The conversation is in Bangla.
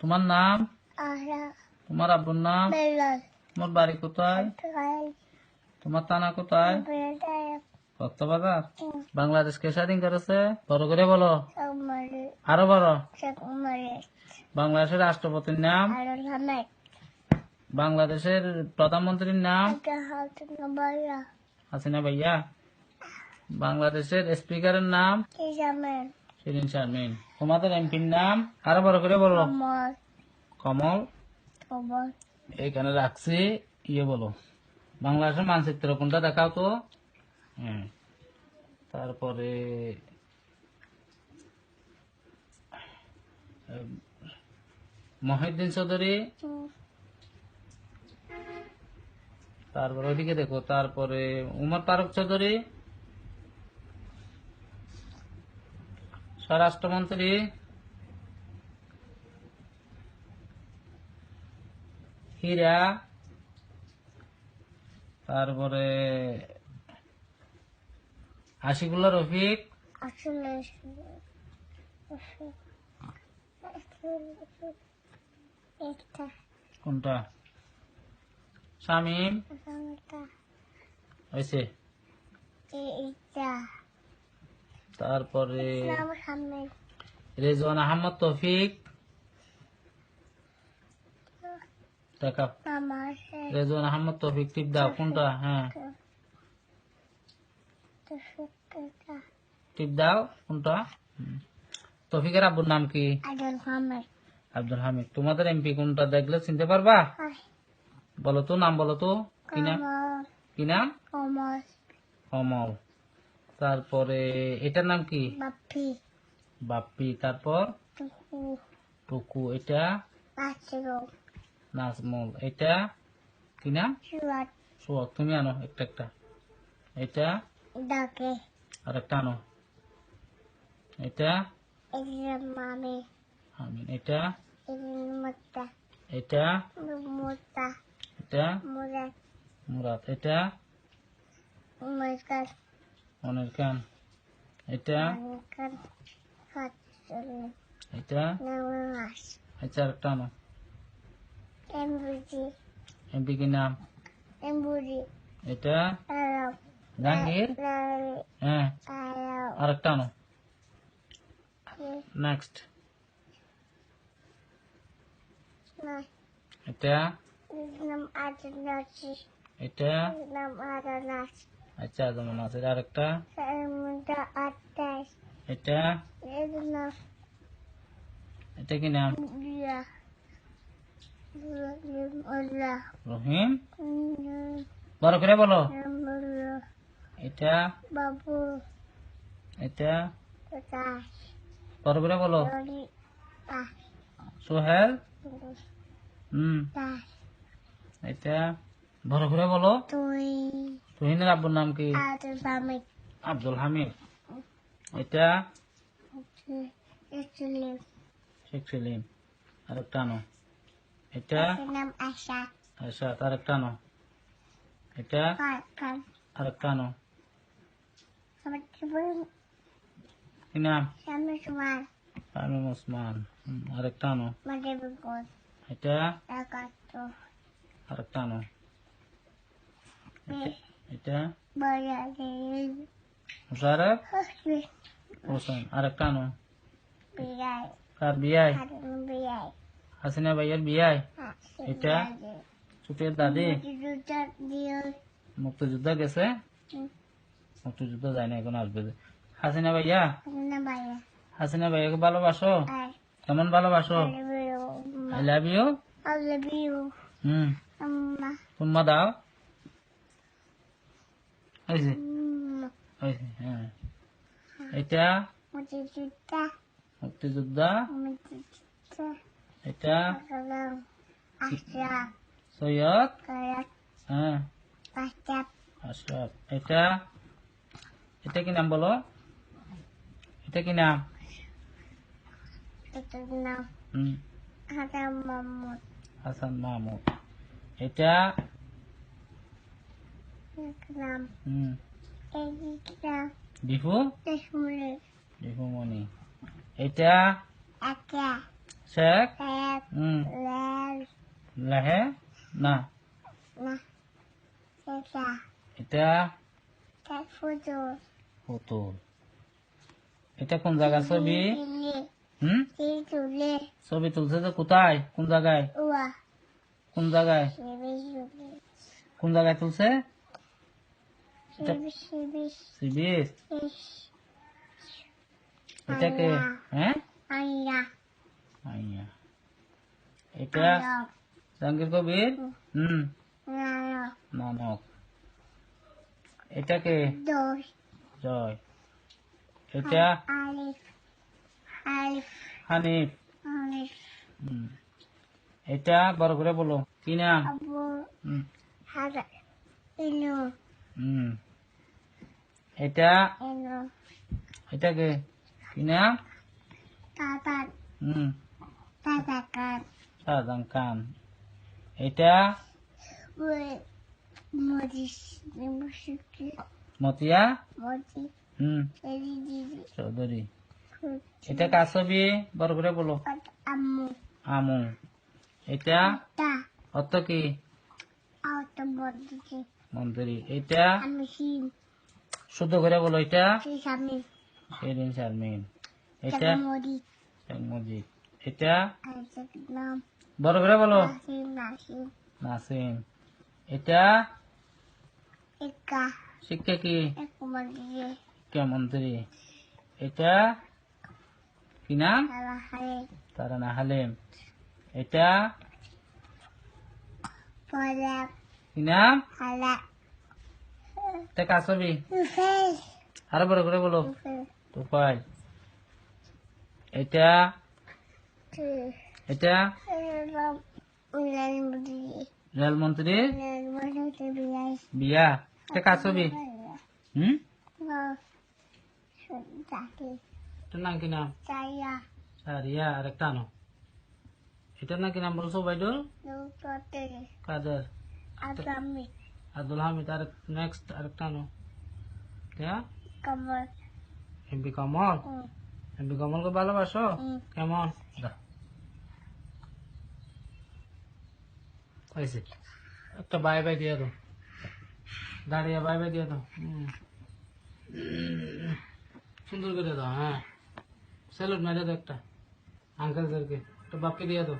তোমার নাম? তোমার আব্বুর নাম? তোমার বাড়ি কোথায়? তোমার থানা কোথায়? Brother. কক্সবাজার? বাংলাদেশকে স্বাধীন করেছে? বড় করে বলো. আরও বড় বাংলাদেশের রাষ্ট্রপতির নাম. বাংলাদেশের প্রধানমন্ত্রীর নাম? help হাসিনা ভাইয়া। বাংলাদেশের স্পিকারের নাম. শিরিন শারমিন। তোমাদের এমপির নাম? আরও বড় করে বলো। কমল. এইখানে রাখছি ইয়ে বলো। বাংলাদেশের মানচিত্র কোনটা দেখাও তো। হ্যাঁ। তারপরে মহিউদ্দিন চৌধুরী. তারপরে ওইদিকে দেখো তারপরে উমর ফারুক চৌধুরী। স্বরাষ্ট্রমন্ত্রী হীরা তারপরে আশিকুল্লাহ রফিক কোনটা? শামীম হয়েছে। তারপরে রেজওয়ান আহমদ তৌফিক। দেখা রেজওয়ান আহমদ তৌফিক টিপ দাও কোনটা? হ্যাঁ। টিপ দাও কোনটা। তৌফিকের আব্বুর নাম কি? আব্দুল হামিদ। তোমাদের এমপি কোনটা দেখলে চিনতে পারবা? বলো তো নাম বলো তো। কি নাম? কি নাম? কমল। অমল তারপরে এটার নাম কি? বাপি। বাপ্পি তারপর? টুকু। টুকু। এটা? নাজমল। এটা? কি নাম? সোহাগ তুমি আনো একটা একটা। এটা? ডাকে। আর একটা আনো। এটা? এটা মামি। আমিন। এটা? এটা মোটা। এটা? মোটা। এটা? মোটা মুরাদ। এটা? মুরগান মনের কান। এটা? এটা? আচ্ছা আর এমবুজি। এমপি কি নাম এটা? জাহাঙ্গীর হ্যাঁ। আর একটা আনো। নেক্সট এটা? এটা? আচ্ছা যেমন আছে। আর একটা? এটা? এটা কি নাম? রহিম? বড় করে বলো। এটা? বাবু। এটা? বড় করে বলো। সোহেল? হুম। এটা? বড় করে বলো। তুই তুহিনের আব্বুর নাম কি? আব্দুল হামিদ। এটা শেখ সেলিম আর একটা আনো। এটা আশা। আচ্ছা তার একটা আনো। এটা আর একটা আনো। কি নাম? সামনে ওসমান আর একটা আনো। এটা আর একটা আনো। এটা- এটা? মুশারফ হোসেন আর একটা আনো কার বিয়াই হাসিনা ভাইয়ের বিয়াই এটা? ছুটির দাদি জুতা মুক্তিযুদ্ধ গেছে মুক্তিযুদ্ধ যায় না এখন আসবে হাসিনা ভাইয়া হাসিনা ভাইয়াকে ভালোবাসো কেমন ভালোবাসো আই লাভ ইউ হুম তোমা দাও হয়েছে Mama. হয়েছে হ্যাঁ এটা মুক্তিযোদ্ধা. এটা সৈয়দ হ্যাঁ আশরাফ এটা এটা কি নাম বলো এটা কি নাম. হাসান মাহমুদ এটা হুম. বিহুমণি এটা. শেখ হুম লেহে না না এটা এটা কোন জায়গার ছবি হুম ছবি তুলছে তো কোথায় কোন জায়গায় কোন জায়গায় কোন জায়গায় তুলছে সিবিস শিবি এটাকে হ্যাঁ আইয়া আইয়া এটা জাহাঙ্গীর কবির হুম নানক এটাকে জয় এটা আলিফ আলিফ হানিফ এটা বড় করে বলো কি নাম আবু হুম, হাদা ইনু হুম। এটা ইনু এটাকে কি নাম তাতা হুম তাতা কান সাজান খান এটা উই মজিস নিমুসুকি মতিয়া মজি হুম এদি দিদি চৌধুরী ফুট এটা কার ছবি বড় করে বলো আম্মু আমু এটা তা অর্থ কি আউট বদিকে মন্ত্রী এটা আমি সিন শুদ্ধ করে বলো এটা? শারমিন। এটা? বড় করে বলো। নাসিম এটা? শিক্ষা কি? মন্ত্রী এটা? কি নাম? হারে তারানা হালিম। এটা? কি নাম? হালা এটা কার ছবি উফেল আরও বড় করে বলো। উফেল তুফাইল এটা? তু এটা? এরকম উলান মরিয়ে রেল মন্ত্রীর উলান মরিয়ে বিয়াই? বিয়া। এটা কার ছবি হুম তাকে। এটার নাম কি নাম? চাইয়া সারিয়া আর একটা আনো। এটার নাম কি নাম বলছো বাইদুল নৌকতে কাদের আগামী আব্দুল হামিদ আর নেক্সট আরেকটা আনো এটা কমর এমপি কমল এমপি কমলকে ভালোবাসো কেমন দা হয়েছে একটা বাই বাই দিয়ে দাও দাঁড়িয়ে বাই বাই দিয়ে দাও হুম। সুন্দর করে দাও হ্যাঁ স্যালুট মেরে দাও একটা আঙ্কেলদেরকে একটা বাপকে দিয়ে দাও